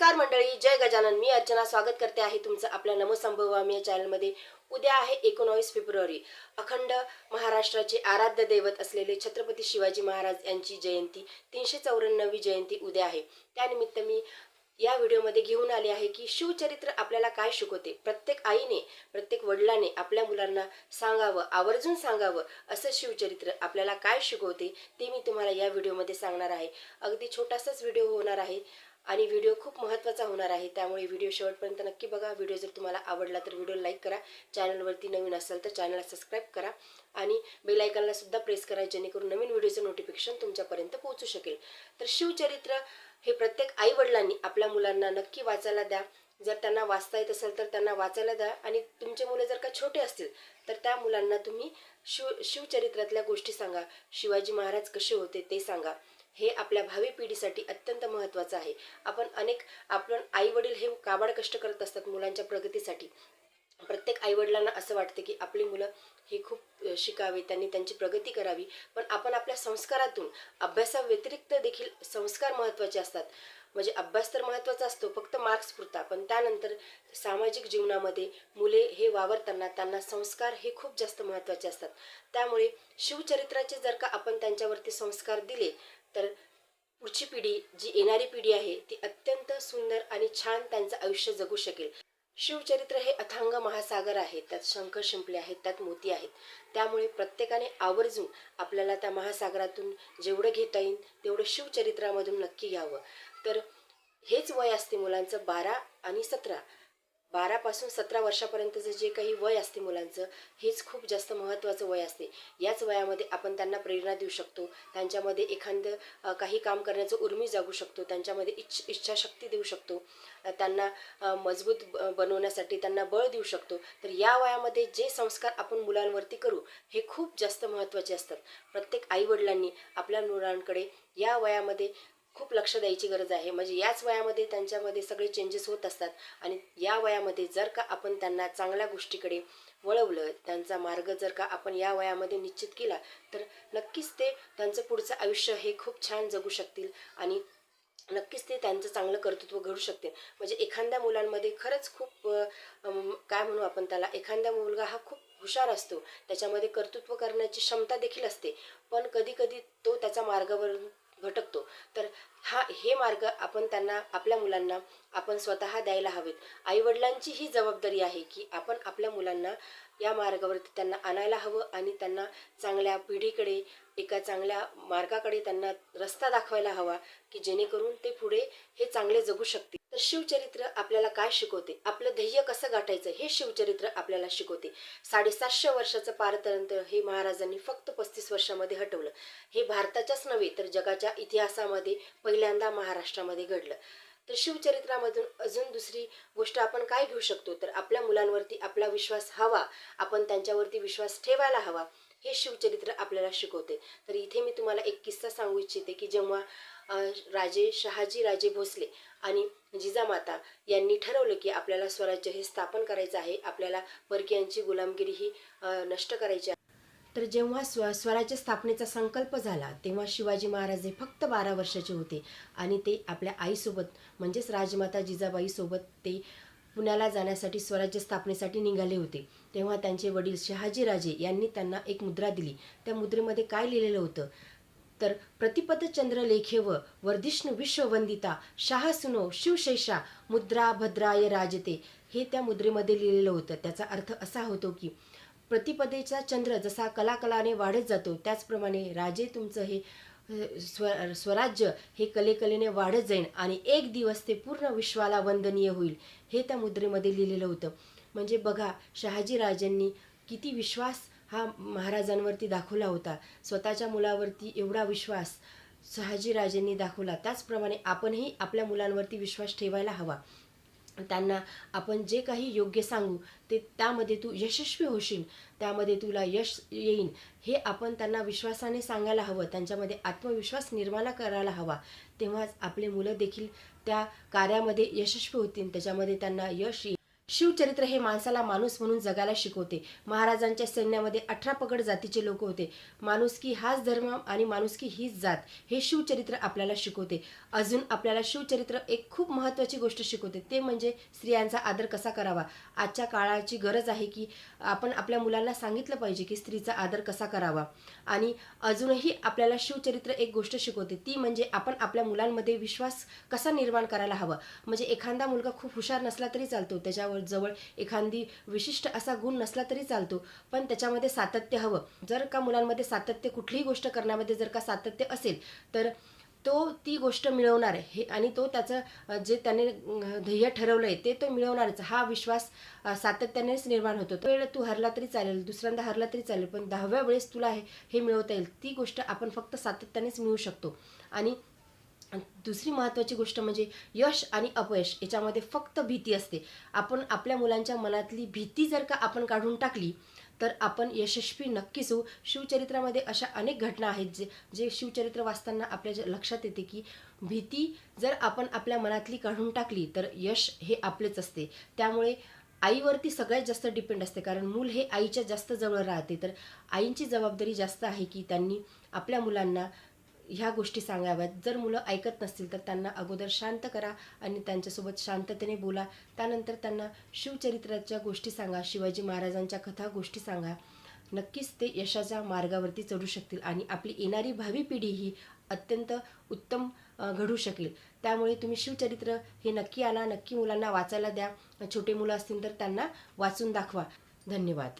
नमस्कार मंडळी जय गजानन. मी अर्चना स्वागत करते आहे तुमचं आपल्या नमोसंभवामी या चॅनलमध्ये. उद्या आहे एकोणावीस फेब्रुवारी. अखंड महाराष्ट्राचे आराध्य दैवत असलेले छत्रपती शिवाजी महाराज यांची जयंती तीनशे चौऱ्याण्णवी जयंती उद्या आहे. त्यानिमित्त मी या व्हिडिओमध्ये घेऊन आले आहे की शिवचरित्र आपल्याला काय शिकवते? प्रत्येक आईने प्रत्येक वडिलाने आपल्या मुलांना सांगावं आवर्जून सांगावं असं शिवचरित्र आपल्याला काय शिकवते ते मी तुम्हाला या व्हिडिओमध्ये सांगणार आहे. अगदी छोटासाच व्हिडिओ होणार आहे. आणि व्हिडिओ खूप महत्त्वाचा होणार आहे. त्यामुळे व्हिडिओ शेवटपर्यंत नक्की बघा. व्हिडिओ जर तुम्हाला आवडला तर व्हिडिओ लाईक करा. चॅनलवरती नवीन असेल तर चॅनलला सबस्क्राईब करा. आणि बेल सुद्धा प्रेस करा जेणेकरून नवीन व्हिडिओचं नोटिफिकेशन तुमच्यापर्यंत पोहोचू शकेल. तर शिवचरित्र हे प्रत्येक आईवडिलांनी आपल्या मुलांना नक्की वाचायला द्या. जर त्यांना वाचता येत असेल तर त्यांना वाचायला द्या. आणि तुमचे मुलं जर का छोटे असतील तर त्या मुलांना तुम्ही शिव शिवचरित्रातल्या गोष्टी सांगा. शिवाजी महाराज कसे होते ते सांगा. हे आपल्या भावी पिढीसाठी अत्यंत महत्त्वाचं आहे. आपण अनेक आपण आई वडील हे काबाड कष्ट करत असतात मुलांच्या प्रगतीसाठी. प्रत्येक आईवडिलांना असं वाटतं की आपली मुलं हे खूप शिकावी शिकावे त्यांनी त्यांची प्रगती करावी. पण आपण आपल्या संस्कारातून अभ्यासाव्यतिरिक्त देखील संस्कार महत्त्वाचे असतात. म्हणजे अभ्यास तर महत्त्वाचा असतो फक्त मार्क्स पुरता. पण त्यानंतर सामाजिक जीवनामध्ये मुले हे वावरताना त्यांना संस्कार हे खूप जास्त महत्त्वाचे असतात. त्यामुळे शिवचरित्राचे जर का आपण त्यांच्यावरती संस्कार दिले तर पुढची पिढी जी येणारी पिढी आहे ती अत्यंत सुंदर आणि छान त्यांचं आयुष्य जगू शकेल. शिवचरित्र हे अथांग महासागर आहे त्यात शंख शिंपले आहेत त्यात मोती आहेत. त्यामुळे प्रत्येकाने आवर्जून आपल्याला त्या महासागरातून जेवढं घेता येईल तेवढं शिवचरित्रामधून नक्की घ्यावं. तर हेच वय असते मुलांचं बारा आणि सतरा. बारापासून सतरा वर्षापर्यंतचं जे काही वय असते मुलांचं हेच खूप जास्त महत्त्वाचं वय असते. याच वयामध्ये आपण त्यांना प्रेरणा देऊ शकतो. त्यांच्यामध्ये एखादं काही काम करण्याचं उर्मी जागू शकतो. त्यांच्यामध्ये इच्छ इच्छाशक्ती देऊ शकतो. त्यांना मजबूत ब- बनवण्यासाठी त्यांना बळ देऊ शकतो. तर या वयामध्ये जे संस्कार आपण मुलांवरती करू हे खूप जास्त महत्त्वाचे असतात. प्रत्येक आईवडिलांनी आपल्या मुलांकडे या वयामध्ये खूप लक्ष द्यायची गरज आहे. म्हणजे याच वयामध्ये त्यांच्यामध्ये सगळे चेंजेस होत असतात. आणि या वयामध्ये जर का आपण त्यांना चांगल्या गोष्टीकडे वळवलं त्यांचा मार्ग जर का आपण या वयामध्ये निश्चित केला तर नक्कीच ते त्यांचं पुढचं आयुष्य हे खूप छान जगू शकतील. आणि नक्कीच ते त्यांचं चांगलं कर्तृत्व घडू शकते म्हणजे एखाद्या मुलांमध्ये खरंच खूप काय म्हणू आपण त्याला एखादा मुलगा हा खूप हुशार असतो. त्याच्यामध्ये कर्तृत्व करण्याची क्षमता देखील असते. पण कधी कधी तो त्याचा मार्गावरून भटकतो. तर हा हे मार्ग आपण त्यांना आपल्या मुलांना आपण स्वतः द्यायला हवेत. आईवडिलांची ही जबाबदारी आहे की आपण आपल्या मुलांना या मार्गावरती त्यांना आणायला हवं आणि त्यांना चांगल्या पिढीकडे एका चांगल्या मार्गाकडे त्यांना रस्ता दाखवायला हवा की जेणेकरून ते पुढे हे चांगले जगू शकतील. तर शिवचरित्र आपल्याला काय शिकवते? आपलं ध्येय कसं गाठायचं? हे शिवचरित्र आपल्याला शिकवते. साडेसातशे वर्षाचं पारतंत्र हे महाराजांनी फक्त पस्तीस वर्षामध्ये हटवलं. हे भारताच्याच नव्हे तर जगाच्या इतिहासामध्ये पहिल्यांदा महाराष्ट्रामध्ये घडलं. तर शिवचरित्रामधून अजून दुसरी गोष्ट आपण काय घेऊ शकतो? तर आपल्या मुलांवरती आपला विश्वास हवा आपण त्यांच्यावरती विश्वास ठेवायला हवा हे शिवचरित्र आपल्याला शिकवते. तर इथे मी तुम्हाला एक किस्सा सांगू इच्छिते की जेव्हा राजे शहाजी राजे भोसले आणि जिजामाता यांनी ठरवलं की आपल्याला स्वराज्य हे स्थापन करायचं आहे आपल्याला परकीयांची गुलामगिरी ही नष्ट करायची आहे. तर जेव्हा स्व स्वराज्य स्थापनेचा संकल्प झाला तेव्हा शिवाजी महाराज हे फक्त बारा वर्षाचे होते. आणि ते आपल्या आईसोबत म्हणजेच राजमाता जिजाबाईसोबत ते पुण्याला जाण्यासाठी स्वराज्य स्थापनेसाठी निघाले होते. तेव्हा त्यांचे वडील शहाजीराजे यांनी त्यांना एक मुद्रा दिली. त्या मुद्रेमध्ये काय लिहिलेलं होतं? तर प्रतिपद चंद्रलेखे व वर्धिष्णू विश्ववंदिता शहासुनो शिवशेषा मुद्रा भद्राय राजते हे त्या मुद्रेमध्ये लिहिलेलं होतं. त्याचा अर्थ असा होतो की प्रतिपदेचा चंद्र जसा कलाकलाने वाढत जातो त्याचप्रमाणे राजे तुमचं हे स्व स्वराज्य हे कलेकलेने वाढत जाईल आणि एक दिवस ते पूर्ण विश्वाला वंदनीय होईल हे त्या मुद्रेमध्ये लिहिलेलं होतं. म्हणजे बघा शहाजी राजांनी किती विश्वास हा महाराजांवरती दाखवला होता. स्वतःच्या मुलावरती एवढा विश्वास शहाजीराजांनी दाखवला. त्याचप्रमाणे आपणही आपल्या मुलांवरती विश्वास ठेवायला हवा. त्यांना आपण जे काही योग्य सांगू ते त्यामध्ये तू यशस्वी होशील त्यामध्ये तुला यश येईन. हे आपण त्यांना विश्वासाने सांगायला हवं त्यांच्यामध्ये आत्मविश्वास निर्माण करायला हवा. तेव्हाच आपले मुलं देखील त्या कार्यामध्ये यशस्वी होतील त्याच्यामध्ये त्यांना यश येईल. शिवचरित्र हे माणसाला माणूस म्हणून जगायला शिकवते. महाराजांच्या सैन्यामध्ये अठरा पगड जातीचे लोक होते. माणुसकी हाच धर्म आणि माणुसकी हीच जात हे शिवचरित्र आपल्याला शिकवते. अजून आपल्याला शिवचरित्र एक खूप महत्त्वाची गोष्ट शिकवते. ते म्हणजे स्त्रियांचा आदर कसा करावा? आजच्या काळाची गरज आहे की आपण आपल्या मुलांना सांगितलं पाहिजे की स्त्रीचा आदर कसा करावा? आणि अजूनही आपल्याला शिवचरित्र एक गोष्ट शिकवते. ती म्हणजे आपण आपल्या मुलांमध्ये विश्वास कसा निर्माण करायला हवा? म्हणजे एखादा मुलगा खूप हुशार नसला तरी चालतो. त्याच्यावर जवळ एखादी विशिष्ट असा गुण नसला तरी चालतो. पण त्याच्यामध्ये सातत्य हवं. जर का मुलांमध्ये सातत्य कुठलीही गोष्ट करण्यामध्ये जर का सातत्य असेल तर तो ती गोष्ट मिळवणार आहे. हे आणि तो त्याचं जे त्याने ध्येय ठरवलं आहे ते तो मिळवणारच. हा विश्वास सातत्यानेच निर्माण होतो. तो वेळ तू हरला तरी चालेल दुसऱ्यांदा हरला तरी चालेल पण दहाव्या वेळेस तुला हे हे मिळवता येईल. ती गोष्ट आपण फक्त सातत्यानेच मिळू शकतो. आणि दुसरी महत्त्वाची गोष्ट म्हणजे यश आणि अपयश याच्यामध्ये फक्त भीती असते. आपण आपल्या मुलांच्या मनातली भीती जर का आपण काढून टाकली तर आपण यशस्वी नक्कीच होऊ. शिवचरित्रामध्ये अशा अनेक घटना आहेत जे जे शिवचरित्र वाचताना आपल्या लक्षात येते की भीती जर आपण आपल्या मनातली काढून टाकली तर यश हे आपलेच असते. त्यामुळे आईवरती सगळ्यात जास्त डिपेंड असते कारण मूल हे आईच्या जास्त जवळ राहते. तर आईंची जबाबदारी जास्त आहे की त्यांनी आपल्या मुलांना ह्या गोष्टी सांगाव्यात. जर मुलं ऐकत नसतील तर त्यांना अगोदर शांत करा आणि त्यांच्यासोबत शांततेने बोला. त्यानंतर त्यांना शिवचरित्राच्या गोष्टी सांगा शिवाजी महाराजांच्या कथा गोष्टी सांगा. नक्कीच ते यशाच्या मार्गावरती चढू शकतील आणि आपली येणारी भावी पिढी ही अत्यंत उत्तम घडू शकेल. त्यामुळे तुम्ही शिवचरित्र हे नक्की आणा नक्की मुलांना वाचायला द्या. छोटे मुलं असतील तर त्यांना वाचून दाखवा. धन्यवाद.